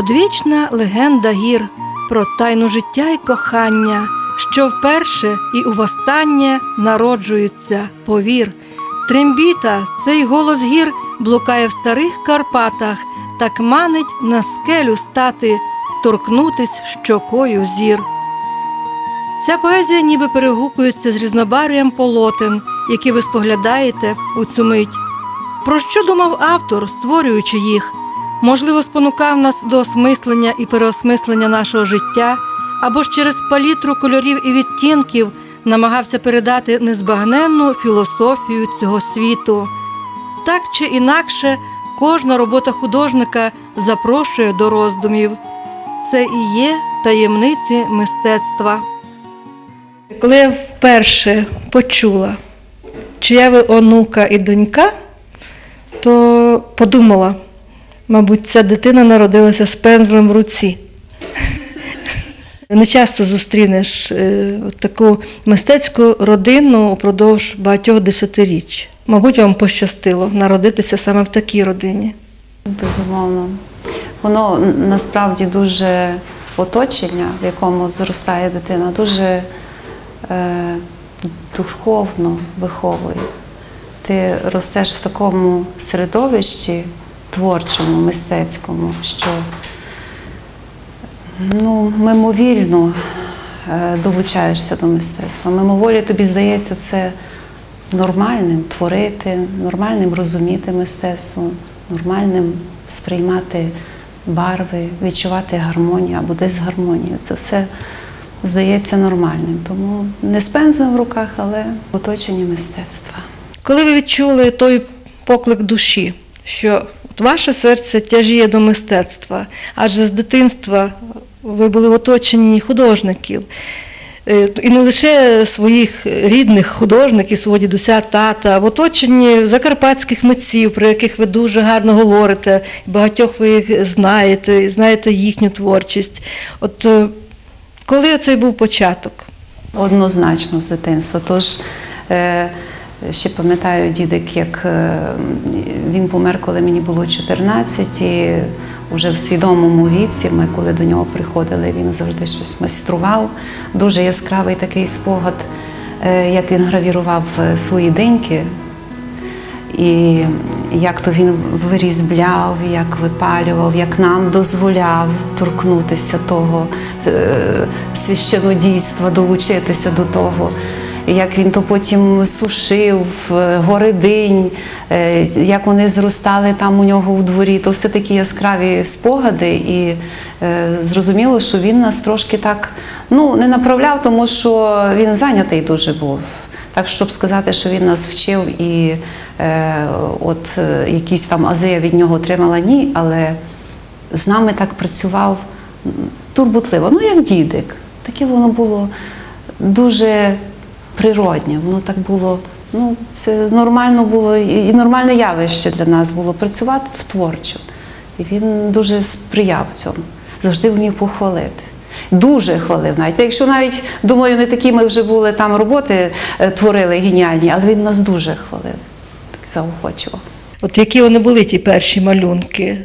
Одвічна легенда гір про тайну життя і кохання, що вперше і увостаннє народжуються, повір. Трембіта, цей голос гір блукає в старих Карпатах, так манить на скелю стати, торкнутись щокою зір. Ця поезія ніби перегукується з різнобарв'ям полотен, які ви споглядаєте у цю мить. Про що думав автор, створюючи їх? Можливо, спонукав нас до осмислення і переосмислення нашого життя, або ж через палітру кольорів і відтінків намагався передати незбагненну філософію цього світу. Так чи інакше, кожна робота художника запрошує до роздумів. Це і є таємниці мистецтва. Коли я вперше почула, чия ви онука і донька, то подумала, мабуть, ця дитина народилася з пензлем в руці. Не часто зустрінеш е, таку мистецьку родину упродовж багатьох десятиріч. Мабуть, вам пощастило народитися саме в такій родині. Безумовно. Воно насправді дуже оточення, в якому зростає дитина, дуже е, духовно виховує. Ти ростеш в такому середовищі творчому, мистецькому, що ну, мимовільно е, долучаєшся до мистецтва. Мимоволі тобі здається це нормальним творити, нормальним розуміти мистецтво, нормальним сприймати барви, відчувати гармонію або дисгармонію. Це все здається нормальним. Тому не з пензлем в руках, але в оточенні мистецтва. Коли ви відчули той поклик душі, що ваше серце тяжіє до мистецтва, адже з дитинства ви були в оточенні художників. Е, І не лише своїх рідних художників, свого дідуся, тата, в оточенні закарпатських митців, про яких ви дуже гарно говорите, багатьох ви їх знаєте, знаєте їхню творчість. От е, коли цей був початок? Однозначно з дитинства. Тож е, ще пам'ятаю дідик, як е, він помер, коли мені було 14, і вже в свідомому віці, ми коли до нього приходили, він завжди щось майстрував. Дуже яскравий такий спогад, е, як він гравірував е, свої деньки. І як то він вирізбляв, як випалював, як нам дозволяв торкнутися того священодійства, долучитися до того. Як він то потім сушив, е, горидинь, е, як вони зростали там у нього у дворі, то все такі яскраві спогади. І е, зрозуміло, що він нас трошки так ну, не направляв, тому що він зайнятий дуже був. Так, щоб сказати, що він нас вчив і е, от е, якісь там ази я від нього отримала, ні, але з нами так працював турботливо, ну як дідик. Таке воно було дуже природнє, воно так було, ну, це нормально було і нормальне явище для нас було працювати в творчо. І він дуже сприяв цьому, завжди вмів похвалити. Дуже хвалив навіть. Якщо навіть, думаю, не такі ми вже були там роботи е, творили геніальні, але він нас дуже хвалив, так заохочував. От які вони були ті перші малюнки?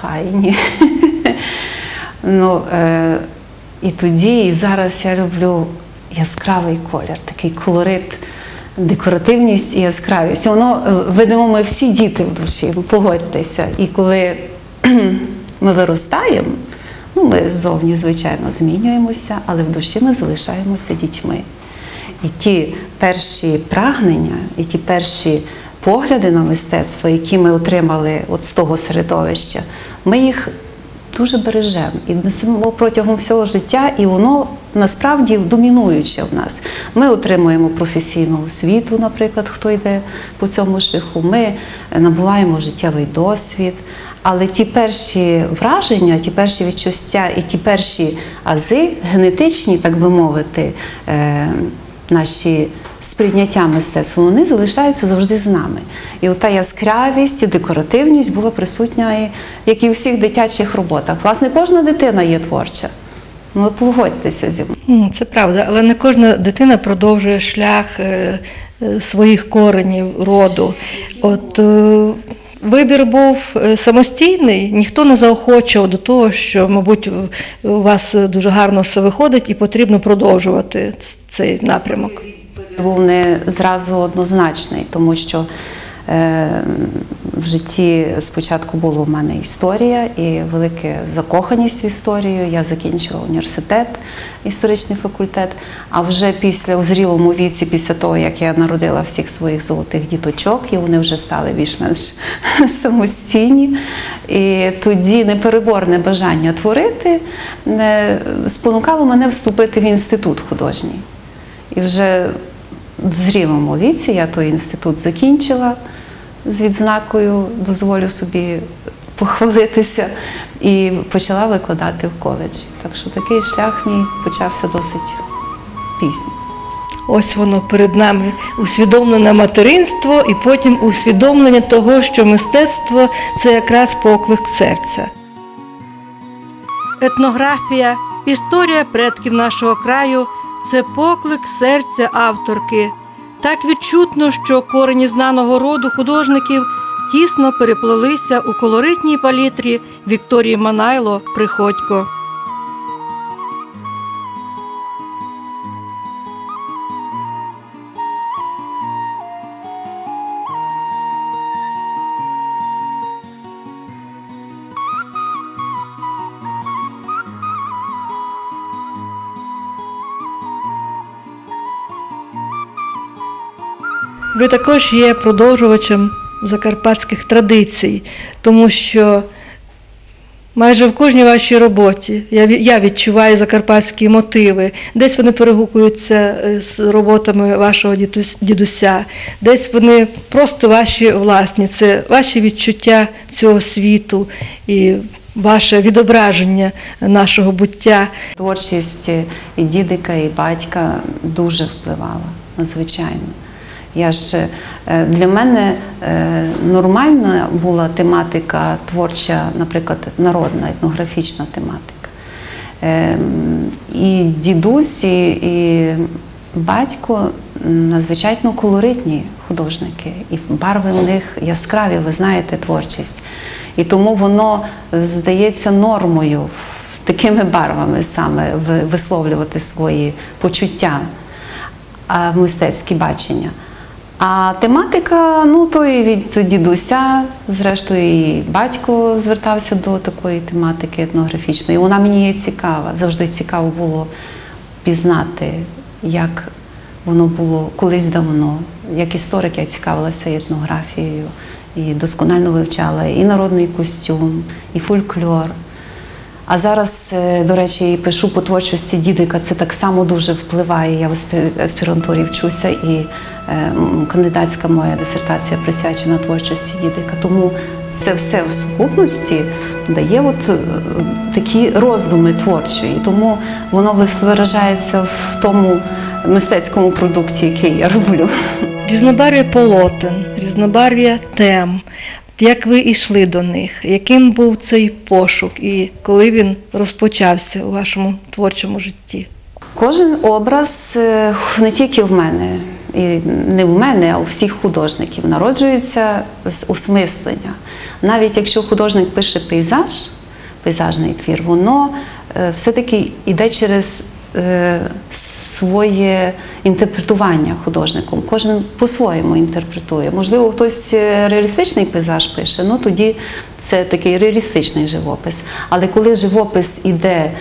Файні. ну, е, і тоді, і зараз я люблю яскравий колір, такий колорит, декоративність і яскравість. Воно е, видимо, ми всі діти в душі, погодьтеся. І коли ми виростаємо, ну, ми зовні, звичайно, змінюємося, але в душі ми залишаємося дітьми. І ті перші прагнення, і ті перші погляди на мистецтво, які ми отримали от з того середовища, ми їх дуже бережемо і несемо протягом всього життя, і воно насправді домінуюче в нас. Ми отримуємо професійну освіту, наприклад, хто йде по цьому шляху. Ми набуваємо життєвий досвід. Але ті перші враження, ті перші відчуття і ті перші ази, генетичні, так би мовити, е, наші сприйняття мистецтва, вони залишаються завжди з нами. І ота яскравість і декоративність була присутня, як і у всіх дитячих роботах. Власне, кожна дитина є творча. Ну, погодьтеся зі мною. Це правда, але не кожна дитина продовжує шлях е, е, своїх коренів, роду. От е, вибір був самостійний, ніхто не заохочував до того, що, мабуть, у вас дуже гарно все виходить і потрібно продовжувати цей напрямок. Був не зразу однозначний, тому що е, в житті спочатку була в мене історія і велика закоханість в історію. Я закінчила університет, історичний факультет. А вже після у зрілому віці, після того, як я народила всіх своїх золотих діточок, і вони вже стали більш-менш самостійні. І тоді непереборне бажання творити е, спонукало мене вступити в інститут художній. І вже в зрілому віці я той інститут закінчила з відзнакою, дозволю собі похвалитися, і почала викладати в коледжі. Так що такий шлях мій почався досить пізно. Ось воно перед нами усвідомлене материнство, і потім усвідомлення того, що мистецтво це якраз поклик серця. Етнографія, історія предків нашого краю це поклик серця авторки. Так відчутно, що корені знаного роду художників тісно переплелися у колоритній палітрі Вікторії Манайло Приходько. Ви також є продовжувачем закарпатських традицій, тому що майже в кожній вашій роботі я, ві- я відчуваю закарпатські мотиви. Десь вони перегукуються е, з роботами вашого дідуся, десь вони просто ваші власні, це ваші відчуття цього світу і ваше відображення нашого буття. Творчість і дідика, і батька дуже впливала, надзвичайно. Я ж е, для мене е, нормальна була тематика творча, наприклад, народна етнографічна тематика. Ем, І дідусь, і, батько надзвичайно колоритні художники, і барви в них яскраві, ви знаєте, творчість. І тому воно здається нормою такими барвами саме висловлювати свої почуття, мистецькі бачення. А тематика, ну то і від дідуся, зрештою, і батько звертався до такої тематики етнографічної. Вона мені є цікава. Завжди цікаво було пізнати, як воно було колись давно. Як історик я цікавилася етнографією, і досконально вивчала і народний костюм, і фольклор. А зараз, е, до речі, і пишу по творчості дідика. Це так само дуже впливає. Я в аспі- аспірантурі вчуся, і е, кандидатська моя дисертація присвячена творчості дідика. Тому це все в сукупності дає от е, такі роздуми творчі. І тому воно виражається в тому мистецькому продукті, який я роблю. Різнобарв'я полотен, різнобарв'я тем. Як ви йшли до них? Яким був цей пошук і коли він розпочався у вашому творчому житті? Кожен образ е, не тільки в мене, і не в мене, а у всіх художників народжується з осмислення. Навіть якщо художник пише пейзаж, пейзажний твір, воно е, все-таки йде через своє інтерпретування художником. Кожен по-своєму інтерпретує. Можливо, хтось е, реалістичний пейзаж пише, ну тоді це такий реалістичний живопис. Але коли живопис іде е,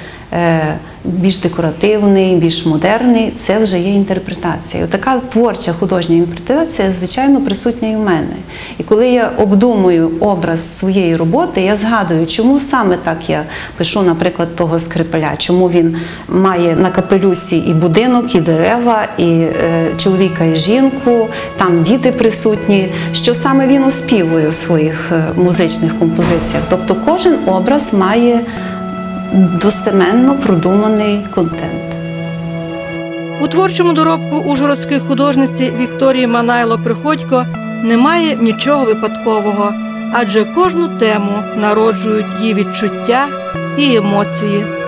більш декоративний, більш модерний, це вже є інтерпретація. Така творча художня інтерпретація, звичайно, присутня і в мене. І коли я обдумую образ своєї роботи, я згадую, чому саме так я пишу, наприклад, того скрипаля, чому він має на капелюсі і будинок, і дерева, і е, чоловіка, і жінку, там діти присутні, що саме він оспівує в своїх е, музичних композиціях. Тобто кожен образ має достеменно продуманий контент. У творчому доробку ужгородської художниці Вікторії Манайло Приходько немає нічого випадкового, адже кожну тему народжують її відчуття і емоції.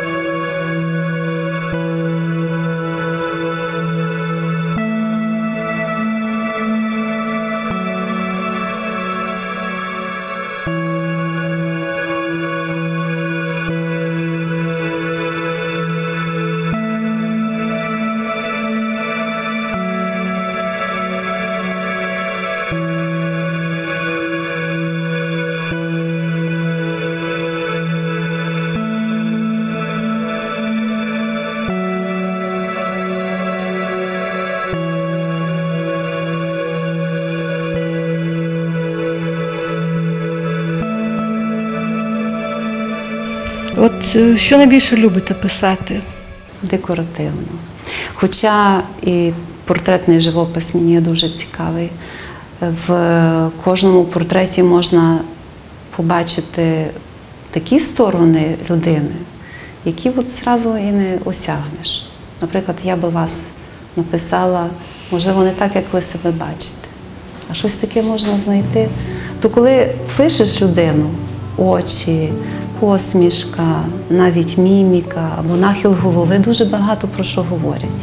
Е, що найбільше любите писати? декоративно. Хоча і портретний живопис мені дуже цікавий. В кожному портреті можна побачити такі сторони людини, які от зразу і не осягнеш. Наприклад, я би вас написала, можливо, не так, як ви себе бачите, а щось таке можна знайти. То коли пишеш людину, очі, посмішка, навіть міміка або нахил голови дуже багато про що говорять.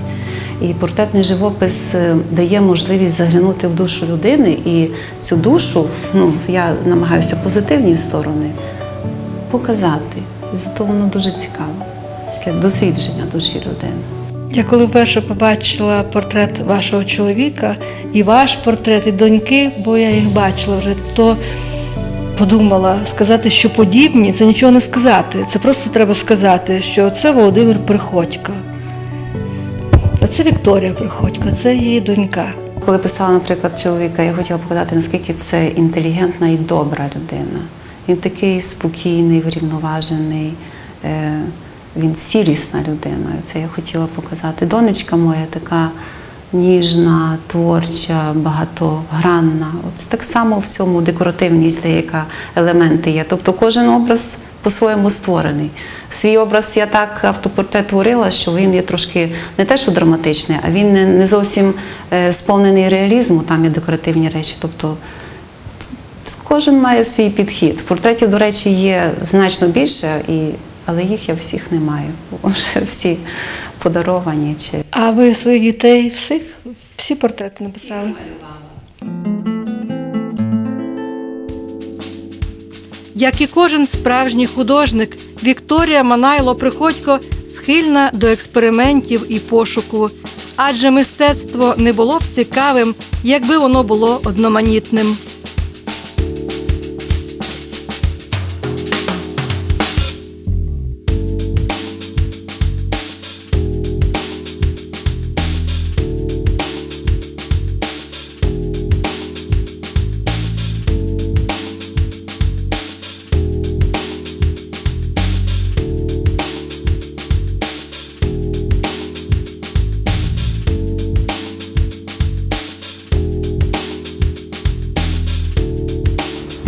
І портретний живопис е, дає можливість заглянути в душу людини, і цю душу, ну я намагаюся позитивні сторони показати. Зато воно дуже цікаво. Таке дослідження душі людини. Я коли вперше побачила портрет вашого чоловіка і ваш портрет, і доньки, бо я їх бачила вже, то подумала сказати, що подібні, це нічого не сказати. Це просто треба сказати, що це Володимир Приходько. А це Вікторія Приходько, це її донька. Коли писала, наприклад, чоловіка, я хотіла показати, наскільки це інтелігентна і добра людина. Він такий спокійний, врівноважений, е, він цілісна людина. Це я хотіла показати. Донечка моя така ніжна, творча, багатогранна. От так само в цьому декоративність деяка елементи є. Тобто кожен образ по-своєму створений. Свій образ я так автопортрет творила, що він є трошки не те, що драматичний, а він не, зовсім е, сповнений реалізму, там є декоративні речі. Тобто кожен має свій підхід. Портретів, до речі, є значно більше, і, але їх я всіх не маю. Вже всі подаровані. Чи... А ви своїх дітей всіх всі портрети написали? Як і кожен справжній художник, Вікторія Манайло Приходько схильна до експериментів і пошуку, адже мистецтво не було б цікавим, якби воно було одноманітним.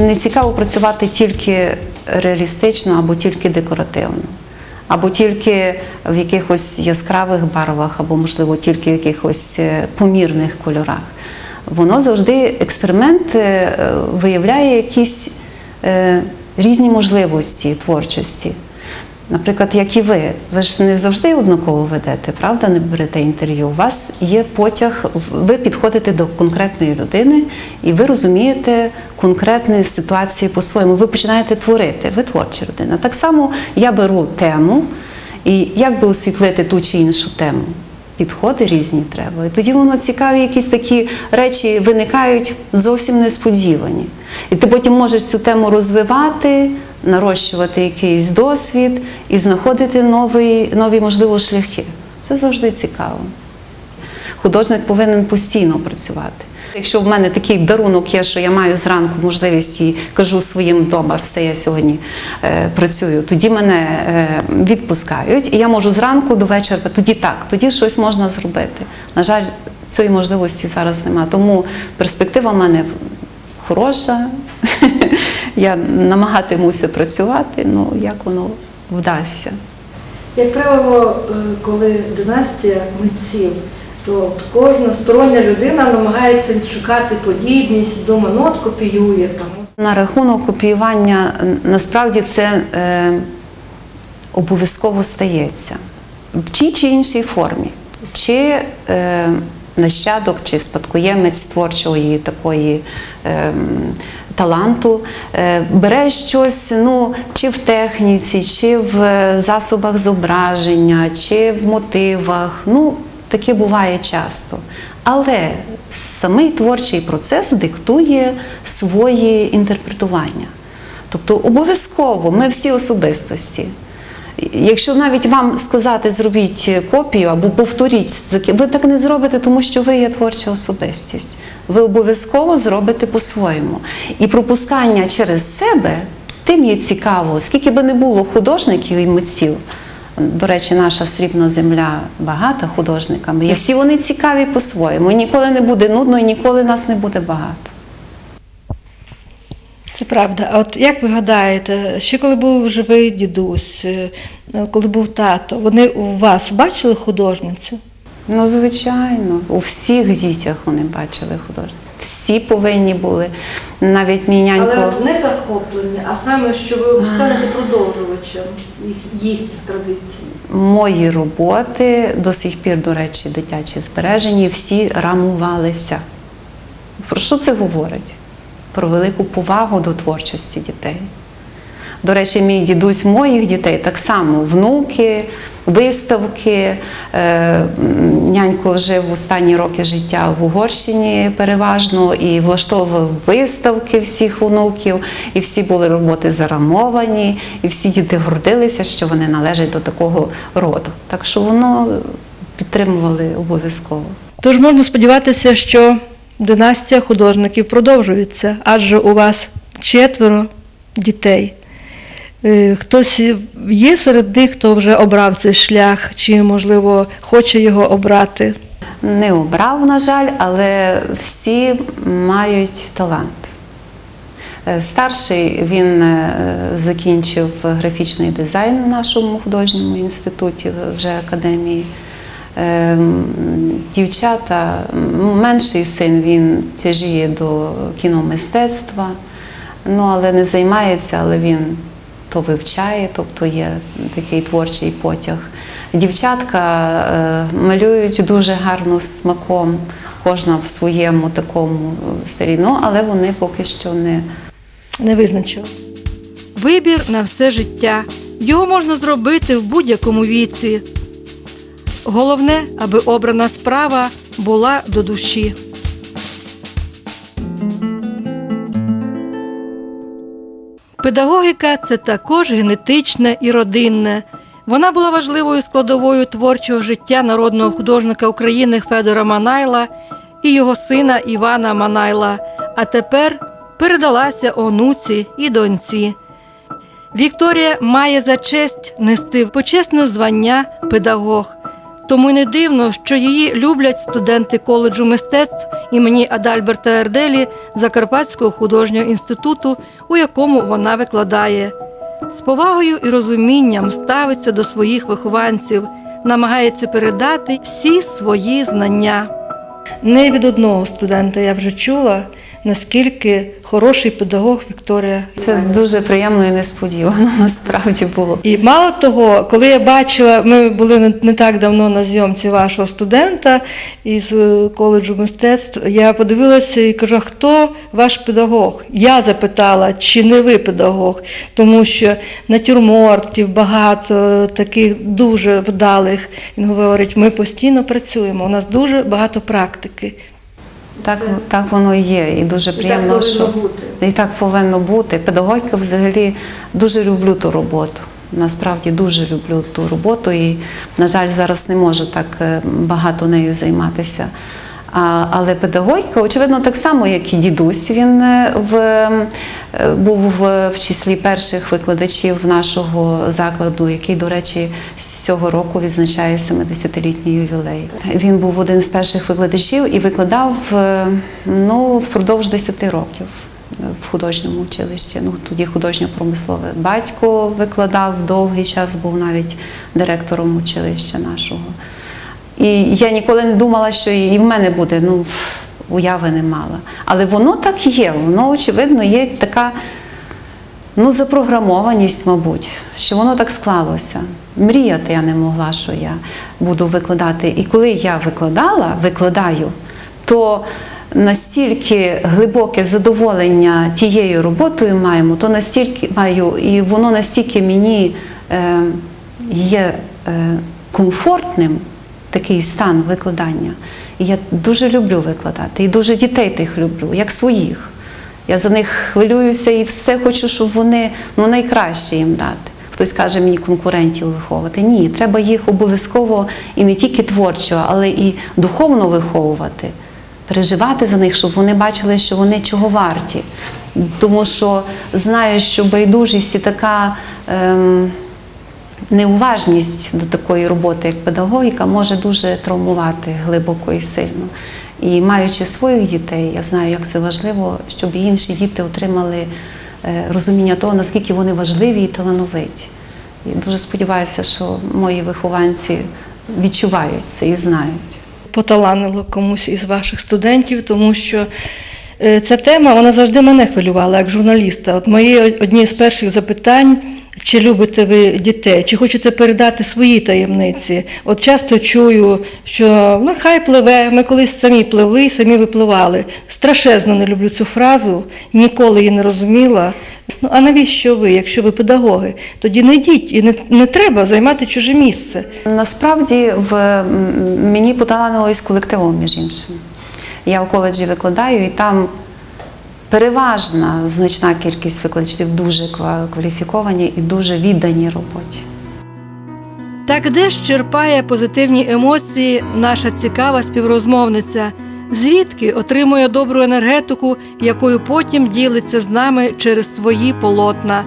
Не цікаво працювати тільки реалістично або тільки декоративно, або тільки в якихось яскравих барвах, або, можливо, тільки в якихось е, помірних кольорах. Воно завжди експеримент е, виявляє якісь е, різні можливості творчості. Наприклад, як і ви, ви ж не завжди однаково ведете, правда, не берете інтерв'ю. У вас є потяг, ви підходите до конкретної людини і ви розумієте конкретні ситуації по-своєму. Ви починаєте творити, ви творча людина. Так само я беру тему і як би освітлити ту чи іншу тему. Підходи різні треба. І тоді воно цікаві, якісь такі речі виникають зовсім несподівані. І ти потім можеш цю тему розвивати, нарощувати якийсь досвід і знаходити нові, нові можливо, шляхи. Це завжди цікаво. Художник повинен постійно працювати. Якщо в мене такий дарунок є, що я маю зранку можливість і кажу своїм вдома, все я сьогодні е, працюю, тоді мене е, відпускають, і я можу зранку до вечора, тоді так, тоді щось можна зробити. На жаль, цієї можливості зараз немає. Тому перспектива в мене хороша. Я намагатимуся працювати, ну як воно вдасться. Як правило, е, коли династія митців, то кожна стороння людина намагається відшукати подібність, вдома ну от копіює там. На рахунок копіювання насправді це е, обов'язково стається в тій чи іншій формі. Чи е, нащадок, чи спадкоємець творчої такої е, таланту е, бере щось ну, чи в техніці, чи в е, засобах зображення, чи в мотивах. Ну, таке буває часто. Але самий творчий процес диктує своє інтерпретування. Тобто обов'язково ми всі особистості. Якщо навіть вам сказати, зробіть копію або повторіть, ви так не зробите, тому що ви є творча особистість. Ви обов'язково зробите по-своєму. І пропускання через себе тим є цікаво, скільки би не було художників і митців. До речі, наша срібна земля багата художниками, і всі вони цікаві по-своєму. І ніколи не буде нудно, і ніколи нас не буде багато. Це правда. А от як ви гадаєте, ще коли був живий дідусь, е, коли був тато, вони у вас бачили художницю? Ну, звичайно, у всіх дітях вони бачили художників. Всі повинні були. Навіть мій нянько. не захоплення, а саме, що ви станете продовжувачем їхніх традицій. Мої роботи до сих пір, до речі, дитячі збережені, всі рамувалися. Про що це говорить? Про велику повагу до творчості дітей. До речі, мій дідусь моїх дітей так само внуки, виставки. Е, Нянько жив в останні роки життя в Угорщині переважно і влаштовував виставки всіх онуків, і всі були роботи зарамовані, і всі діти гордилися, що вони належать до такого роду. Так що воно підтримували обов'язково. Тож можна сподіватися, що династія художників продовжується, адже у вас четверо дітей. Е, Хтось є серед них, хто вже обрав цей шлях, чи, можливо, хоче його обрати. Не обрав, на жаль, але всі мають талант. Е, Старший він е, закінчив графічний дизайн в нашому художньому інституті вже академії. Е, м, Дівчата, менший син він тяжіє до кіномистецтва, ну але не займається, але він то вивчає, тобто є такий творчий потяг. Дівчатка е, малюють дуже гарно з смаком, кожна в своєму такому стилі, ну але вони поки що не. Не визначив. Вибір на все життя. Його можна зробити в будь-якому віці. Головне, аби обрана справа була до душі. Педагогіка це також генетичне і родинне. Вона була важливою складовою творчого життя народного художника України Федора Манайла і його сина Івана Манайла, а тепер передалася онуці і доньці. Вікторія має за честь нести почесне звання педагог. Тому й не дивно, що її люблять студенти коледжу мистецтв імені Адальберта Ерделі Закарпатського художнього інституту, у якому вона викладає. З повагою і розумінням ставиться до своїх вихованців, намагається передати всі свої знання. Не від одного студента я вже чула, наскільки хороший педагог Вікторія. Це дуже приємно і несподівано насправді було. І мало того, коли я бачила, ми були не, так давно на зйомці вашого студента із е, коледжу мистецтв, я подивилася і кажу, хто ваш педагог? Я запитала, чи не ви педагог, тому що натюрмортів багато таких дуже вдалих. Він говорить, ми постійно працюємо, у нас дуже багато практики. Так, так воно і є, і дуже приємно, що бути. і так повинно бути. Педагогіка взагалі дуже люблю ту роботу. Насправді дуже люблю ту роботу і, на жаль, зараз не можу так е, багато нею займатися. Але педагогіка, очевидно, так само, як і дідусь, він е, в, е, був в, в числі перших викладачів нашого закладу, який, до речі, з цього року відзначає 70-літній ювілей. Він був один з перших викладачів і викладав е, ну, впродовж 10 років в художньому училищі. Ну, тоді художньо-промислове. Батько викладав довгий час, був навіть директором училища нашого. І я ніколи не думала, що і в мене буде, ну, уяви не мала. Але воно так є, воно, очевидно, є така ну, запрограмованість, мабуть, що воно так склалося. Мріяти я не могла, що я буду викладати. І коли я викладала, викладаю, то настільки глибоке задоволення тією роботою маємо, то настільки маю, і воно настільки мені е, є е, комфортним такий стан викладання. І я дуже люблю викладати, і дуже дітей тих люблю, як своїх. Я за них хвилююся і все хочу, щоб вони ну, найкраще їм дати. Хтось каже мені конкурентів виховувати. Ні, треба їх обов'язково і не тільки творчо, але і духовно виховувати. переживати за них, щоб вони бачили, що вони чого варті. Тому що знаю, що байдужість і така. Ем, неуважність до такої роботи, як педагогіка, може дуже травмувати глибоко і сильно. І маючи своїх дітей, я знаю, як це важливо, щоб інші діти отримали е, розуміння того, наскільки вони важливі і талановиті. І дуже сподіваюся, що мої вихованці відчувають це і знають. поталанило комусь із ваших студентів, тому що е, ця тема вона завжди мене хвилювала як журналіста. От мої одні з перших запитань. Чи любите ви дітей, чи хочете передати свої таємниці? От часто чую, що ну хай пливе, ми колись самі пливли, самі випливали. Страшезно не люблю цю фразу, ніколи її не розуміла. Ну а навіщо ви, якщо ви педагоги? Тоді не йдіть і не, не треба займати чуже місце. Насправді в мені поталанило із колективом, між іншим. Я в коледжі викладаю, і там переважна значна кількість викладачів дуже ква- кваліфіковані і дуже віддані роботі. Так де ж черпає позитивні емоції наша цікава співрозмовниця? Звідки отримує добру енергетику, якою потім ділиться з нами через свої полотна?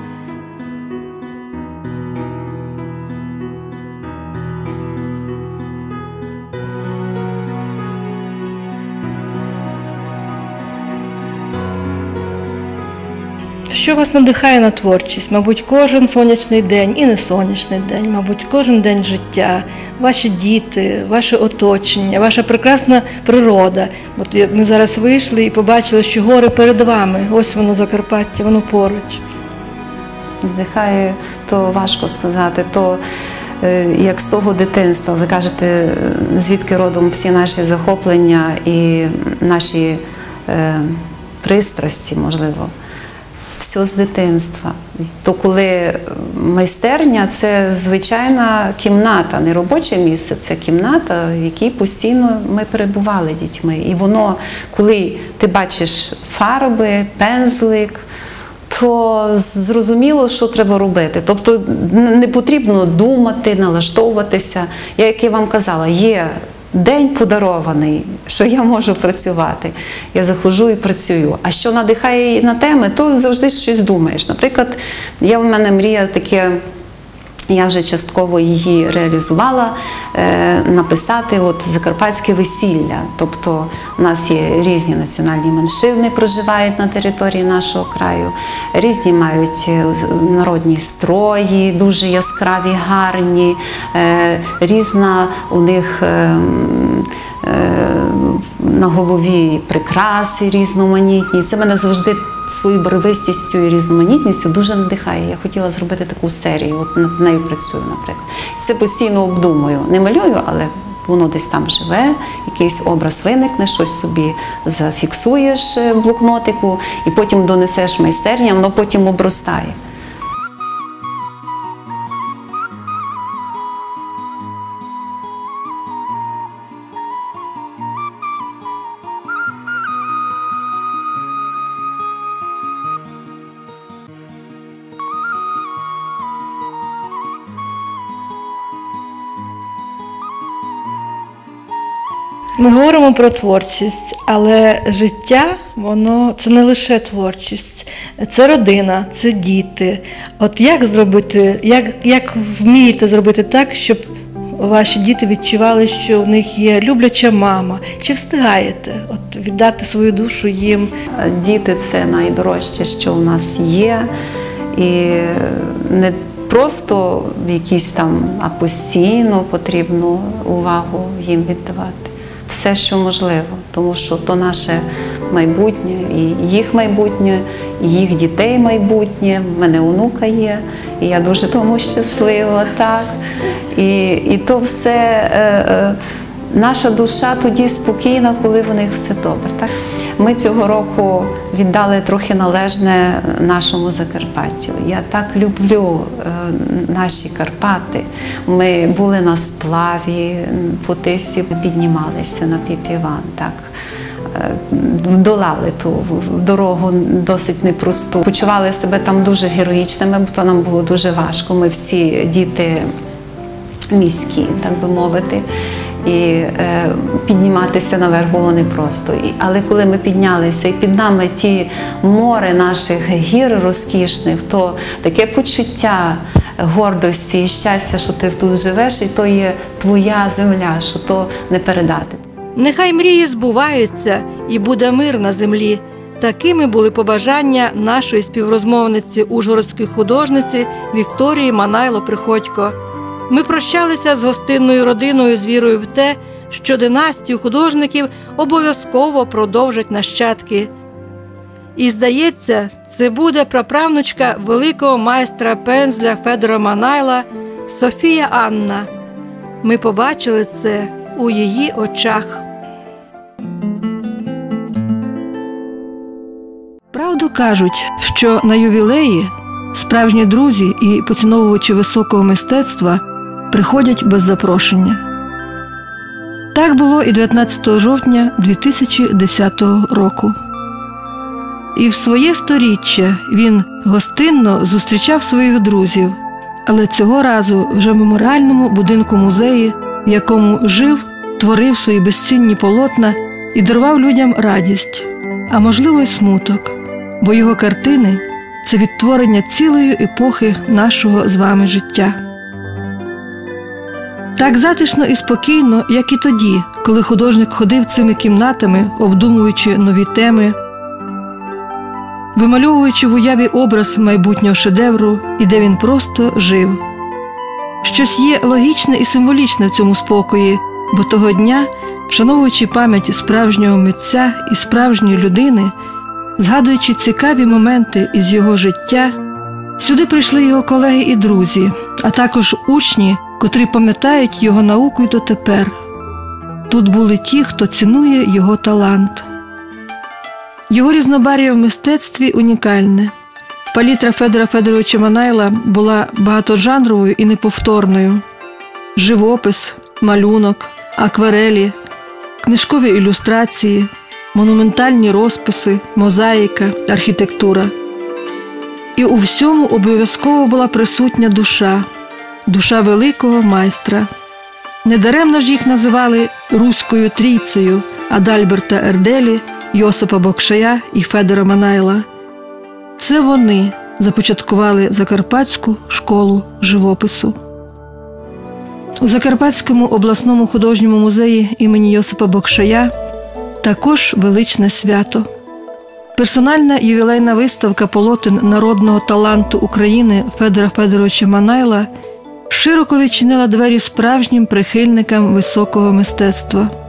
Що вас надихає на творчість? Мабуть, кожен сонячний день і не сонячний день, мабуть, кожен день життя, ваші діти, ваше оточення, ваша прекрасна природа. От ми зараз вийшли і побачили, що гори перед вами. Ось воно Закарпаття, воно поруч. Надихає, то важко сказати, то е, як з того дитинства. Ви кажете, е, звідки родом всі наші захоплення і наші е, пристрасті, можливо. Все з дитинства. То коли майстерня це звичайна кімната, не робоче місце, це кімната, в якій постійно ми перебували дітьми. І воно, коли ти бачиш фарби, пензлик, то зрозуміло, що треба робити. Тобто не потрібно думати, налаштовуватися. Я, як я вам казала, є день подарований, що я можу працювати. Я заходжу і працюю. А що надихає на теми, то завжди щось думаєш. Наприклад, я в мене мрія таке. Я вже частково її реалізувала, е, написати от закарпатське весілля. Тобто в нас є різні національні меншини, проживають на території нашого краю, різні мають е, народні строї, дуже яскраві, гарні, е, різна у них. На голові прикраси різноманітні. Це мене завжди своєю барвистістю і різноманітністю дуже надихає. Я хотіла зробити таку серію, от над нею працюю, наприклад. Це постійно обдумую. Не малюю, але воно десь там живе, якийсь образ виникне, щось собі зафіксуєш е, в блокнотику і потім донесеш майстерням, майстерня, воно потім обростає. Ми говоримо про творчість, але життя воно це не лише творчість, це родина, це діти. От як зробити, як, як вмієте зробити так, щоб ваші діти відчували, що в них є любляча мама? Чи встигаєте от віддати свою душу їм? Діти це найдорожче, що у нас є. І не просто якісь там, а постійно потрібно увагу їм віддавати. Все, що можливо, тому що то наше майбутнє, і їх майбутнє, і їх дітей майбутнє. В мене онука є, і я дуже тому щаслива, так. І, і то все. Е, е, Наша душа тоді спокійна, коли в них все добре. Так? Ми цього року віддали трохи належне нашому Закарпаттю. Я так люблю е, наші Карпати. Ми були на сплаві, по тисі піднімалися на піпіван. Так? Е, Долали ту дорогу досить непросту. Почували себе там дуже героїчними, бо то нам було дуже важко. Ми всі діти міські, так би мовити. І е, підніматися наверх було непросто. Але коли ми піднялися, і під нами ті море наших гір розкішних, то таке почуття гордості і щастя, що ти тут живеш, і то є твоя земля, що то не передати. Нехай мрії збуваються і буде мир на землі. Такими були побажання нашої співрозмовниці ужгородської художниці Вікторії Манайло Приходько. Ми прощалися з гостинною родиною з вірою в те, що династію художників обов'язково продовжать нащадки. І здається, це буде праправнучка великого майстра пензля Федора Манайла Софія Анна. Ми побачили це у її очах. Правду кажуть, що на ювілеї справжні друзі і поціновувачі високого мистецтва приходять без запрошення. Так було і 19 жовтня 2010 року. І в своє сторіччя він гостинно зустрічав своїх друзів, але цього разу вже в меморіальному будинку музеї, в якому жив, творив свої безцінні полотна і дарував людям радість, а можливо, й смуток, бо його картини це відтворення цілої епохи нашого з вами життя. Так затишно і спокійно, як і тоді, коли художник ходив цими кімнатами, обдумуючи нові теми, вимальовуючи в уяві образ майбутнього шедевру і де він просто жив. Щось є логічне і символічне в цьому спокої, бо того дня, вшановуючи пам'ять справжнього митця і справжньої людини, згадуючи цікаві моменти із його життя, сюди прийшли його колеги і друзі, а також учні, котрі пам'ятають його науку й дотепер. Тут були ті, хто цінує його талант. Його різнобар'я в мистецтві унікальне. Палітра Федора Федоровича Манайла була багатожанровою і неповторною: живопис, малюнок, акварелі, книжкові ілюстрації, монументальні розписи, мозаїка, архітектура. І у всьому обов'язково була присутня душа, душа великого майстра. Недаремно ж їх називали Руською трійцею Адальберта Ерделі, Йосипа Бокшая і Федора Манайла. Це вони започаткували Закарпатську школу живопису. У Закарпатському обласному художньому музеї імені Йосипа Бокшая також величне свято. Персональна ювілейна виставка полотен народного таланту України Федора Федоровича Манайла широко відчинила двері справжнім прихильникам високого мистецтва.